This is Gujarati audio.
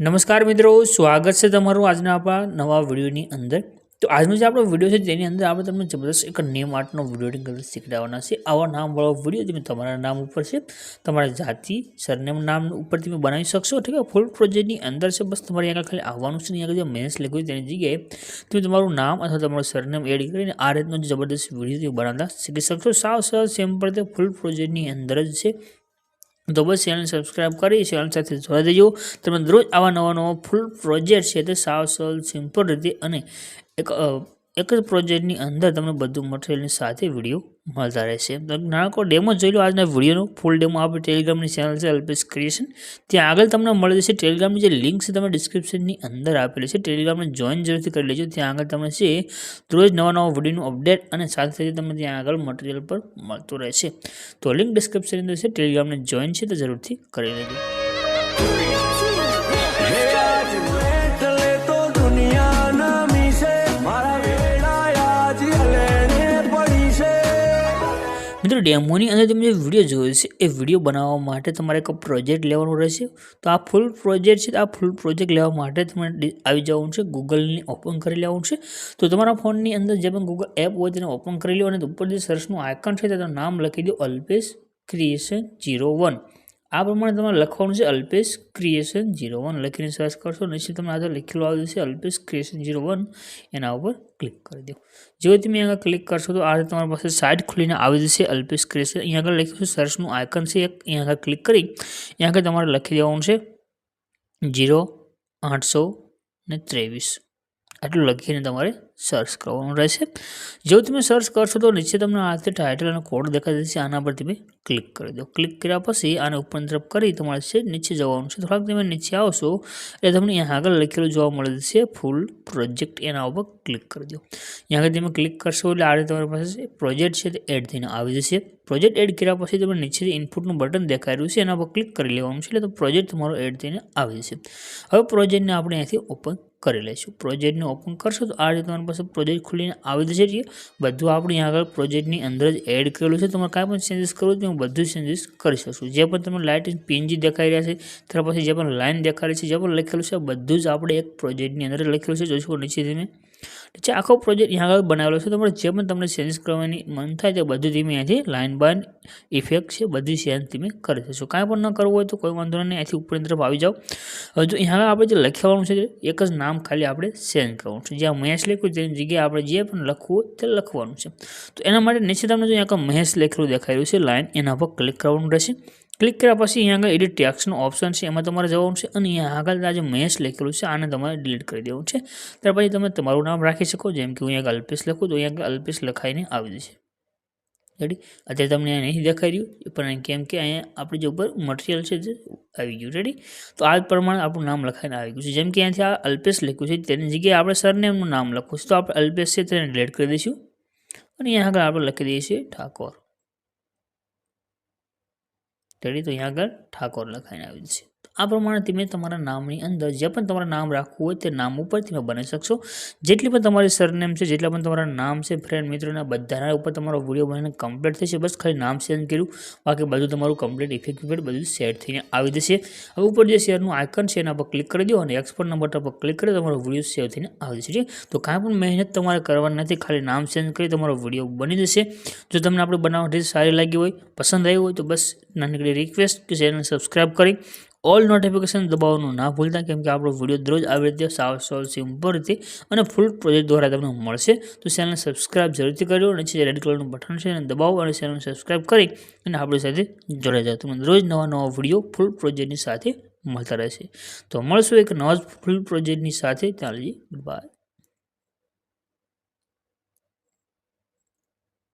નમસ્કાર મિત્રો, સ્વાગત છે તમારું આજના આપણા નવા વિડીયોની અંદર. તો આજનો જે આપણો વીડિયો છે તેની અંદર આપણે તમને જબરદસ્ત એક નેમ આર્ટનો વીડિયો કરતા શીખડાવવાના છે. આવા નામવાળો વીડિયો તમે તમારા નામ ઉપર છે, તમારા જાતિ, સરનેમ, નામ ઉપર તમે બનાવી શકશો, ઠીક છે? ફૂલ પ્રોજેક્ટની અંદર છે, બસ તમારે આગળ ખાલી આવવાનું છે ને આગળ જે મેન્સ લખ્યું તેની જગ્યાએ તમે તમારું નામ અથવા તમારું સરનેમ એડ કરીને આ રીતનો જબરદસ્ત વીડિયો તમે બનાવતા શીખી શકશો. સાવ સરળ સિમ્પલ તે ફૂલ પ્રોજેક્ટની અંદર જ છે. તો બસ ચેનલ સબસ્ક્રાઈબ કરી ચેનલ સાથે જોડાઈ દેજો. તમે દરરોજ આવા નવા નવા ફૂલ પ્રોજેક્ટ છે તે સાવ સરળ સિમ્પલ રીતે અને એક એક જ પ્રોજેક્ટની અંદર તમને બધું મટીરિયલની સાથે વીડિયો મળતા રહેશે. તો નાનકો ડેમો જોઈ લો આજના વિડીયોનો ફૂલ ડેમો આપણી ટેલિગ્રામની ચેનલ છે અલ્પેશ ક્રિએશન ત્યાં આગળ તમને મળી જશે ટેલિગ્રામની જે લિંક છે તમે ડિસ્ક્રિપ્શનની અંદર આપેલી છે. ટેલિગ્રામને જોઈન જરૂરથી કરી લેજો. ત્યાં આગળ તમને છે રોજ નવા નવા વિડીયોનું અપડેટ અને સાથે સાથે તમને ત્યાં આગળ મટીરિયલ પર મળતું રહેશે. તો લિંક ડિસ્ક્રિપ્શનની અંદર છે ટેલિગ્રામને જોઈન છે તો જરૂરથી કરી લેજો. મિત્રો ડેમોની અંદર તમે જે વીડિયો જોયો છે, એ વીડિયો બનાવવા માટે તમારે એક પ્રોજેક્ટ લેવાનો રહેશે. તો આ ફૂલ પ્રોજેક્ટ છે આ ફૂલ પ્રોજેક્ટ લેવા માટે તમારે આવી જવાનું છે ગૂગલની ઓપન કરી લેવાનું છે. તો તમારા ફોનની અંદર જે પણ ગૂગલ એપ હોય તેને ઓપન કરી લો અને ઉપર જે સર્ચનું આઇકન છે, તેનું નામ લખી દો અલ્પેશ ક્રિએશન જીરો વન આ પ્રમાણે તમારે લખવાનું છે અલ્પેશ ક્રિએશન જીરો વન લખીને સર્ચ કરશો, નીચે તમને આગળ લખેલું આવી જશે, અલ્પેશ ક્રિએશન જીરો વન એના ઉપર ક્લિક કરી દો. જો તમે આગળ ક્લિક કરશો તો આ રીતે તમારી પાસે સાઇટ ખુલીને આવી જશે, અલ્પેશ ક્રિએશન અહીંયા આગળ લખ્યું છે સર્ચનું આઇકન છે, એક અહીંયા આગળ ક્લિક કરી, અહીંયા આગળ તમારે લખી દેવાનું છે જીરો આઠસો ને ત્રેવીસ. આટલું લખીને તમારે સર્ચ કરવાનું રહેશે. જો તમે સર્ચ કરશો તો નીચે તમને આ રીતે ટાઇટલ અને કોડ દેખાઈ જશે. આના પર તમે ક્લિક કરી દો. ક્લિક કર્યા પછી આને ઉપર તરફ કરી તમારે છે નીચે જવાનું છે. થોડાક તમે નીચે આવશો એટલે તમને અહીંયા આગળ લખેલું જોવા મળે છે ફૂલ પ્રોજેક્ટ એના ઉપર ક્લિક કરી દો. અહીંયા આગળ તમે ક્લિક કરશો એટલે આ રીતે તમારી પાસે પ્રોજેક્ટ છે તે એડ થઈને આવી જશે. પ્રોજેક્ટ એડ કર્યા પછી તમે નીચે ઇનપુટનું બટન દેખાઈ રહ્યું છે. એના પર ક્લિક કરી લેવાનું છે એટલે તો પ્રોજેક્ટ તમારો એડ થઈને આવી જશે. હવે પ્રોજેક્ટને આપણે અહીંયાથી ઓપન કરી લઈશું. પ્રોજેક્ટને ઓપન કરશો તો આ રીતે તમારી પાસે પ્રોજેક્ટ ખુલીને આવી જશે છે બધું આપણે અહીંયા આગળ પ્રોજેક્ટની અંદર જ એડ કરેલું છે. તમારે કાંઈ પણ ચેન્જીસ કરવું તો હું બધું ચેન્જીસ કરી શકશું. જે પણ તમે લાઇટ પીએનજી દેખાઈ રહ્યા છે ત્યાર પછી જે પણ લાઇન દેખાડી છે, જે પણ લખેલું છે બધું જ આપણે એક પ્રોજેક્ટની અંદર લખેલું છે. જોઈશું નીચે તમે નીચે આખો પ્રોજેક્ટ અહીંયા આગળ બનાવેલો છે. તમારે જે પણ તમને ચેન્જ કરવાની મન થાય તે બધું તમે અહીંયાથી લાઇન બાન ઇફેક્ટ છે, બધી ચેન્જ તમે કરી દેશો કાંઈ પણ ન કરવું હોય તો કોઈ વાંધો નહીં, અહીંથી ઉપરની તરફ આવી જાઓ. હવે જો અહીંયા આપણે જે લખવાનું છે, એક જ નામ ખાલી આપણે ચેન્જ કરવાનું છે. જ્યાં મહેશ લખ્યું તેની જગ્યાએ આપણે જે પણ લખવું હોય તે લખવાનું છે. તો એના માટે નીચે તમને જો અહીંયા મહેશ લખેલું દેખાઈ રહ્યું છે લાઇન એના પર ક્લિક કરવાનું રહેશે. ક્લિક કર્યા પછી અહીંયા આગળ એડિટ ટેક્સનું ઓપ્શન છે. એમાં તમારે જવાનું છે અને અહીંયા આગળ આ જે મહેશ લખેલું છે, આને તમારે ડિલીટ કરી દેવું છે. ત્યાર પછી તમે તમારું નામ રાખી શકો, જેમ કે હું અહીંયા અલ્પેશ લખું તો અહીંયા અલ્પેશ લખાઈને આવી જશે. રેડી અત્યારે તમને અહીંયા નહીં દેખાઈ રહ્યું પણ કેમ કે અહીંયા આપણી જે ઉપર મટીરિયલ છે જે આવી ગયું. રેડી તો આ પ્રમાણે આપણું નામ લખાઈને આવી ગયું છે. જેમ કે અહીંયાથી આ અલ્પેશ લખ્યું છે, તેની જગ્યાએ આપણે સરનેમનું નામ લખવું છે. તો આપણે અલ્પેશ છે તેને ડિલીટ કરી દઈશું અને અહીંયા આગળ આપણે લખી દઈએ છીએ ઠાકોર. રેડી તો અહીંયા આગળ ઠાકોર લખાઈને આવેલ તો આ પ્રમાણે તમે તમારા નામની અંદર જે પણ તમારા નામ રાખવું હોય તે નામ ઉપર તમે બનાવી શકશો. જેટલી પણ તમારી સરનેમ છે, જેટલા પણ તમારા નામ છે ફ્રેન્ડ મિત્રોના બધાના ઉપર તમારો વીડિયો બનાવીને કમ્પ્લીટ થશે. બસ ખાલી નામ ચેન્જ કર્યું. બાકી બધું તમારું કમ્પ્લીટ ઇફેક્ટ ઇફેક્ટ બધું સેટ થઈને આવી જશે. હવે ઉપર જે શેરનું આઇકન છે, એના પર ક્લિક કરી દો અને એક્સપર્ટ નંબર પર ક્લિક કરી તમારો વીડિયો સેવ થઈને આવી જશે. તો કાંઈ પણ મહેનત તમારે કરવાની નથી. ખાલી નામ ચેન્જ કરી તમારો વીડિયો બની જશે. જો તમને આપણે બનાવવા સારી લાગી હોય, પસંદ આવી હોય તો બસ નાનકડી રિક્વેસ્ટ કે ચેનલ સબસ્ક્રાઈબ કરી ઓલ નોટિફિકેશન દબાવવાનું ના ભૂલતા, કેમ કે આપણો વીડિયો દરરોજ આવી રીતે સાવ સોલ સિમ્પલ રીતે અને ફૂલ પ્રોજેક્ટ દ્વારા તમને મળશે. તો ચેનલને સબસ્ક્રાઇબ જરૂરથી કરજો અને જે રેડ કલરનું બટન છે એને દબાવો અને ચેનલને સબસ્ક્રાઇબ કરી અને આપણી સાથે જોડાઈ જાઓ. તમને રોજ નવા નવા વીડિયો ફૂલ પ્રોજેક્ટની સાથે મળતા રહેશે. તો મળશું એક નવા ફૂલ પ્રોજેક્ટની સાથે. ત્યાં લઈએ બાય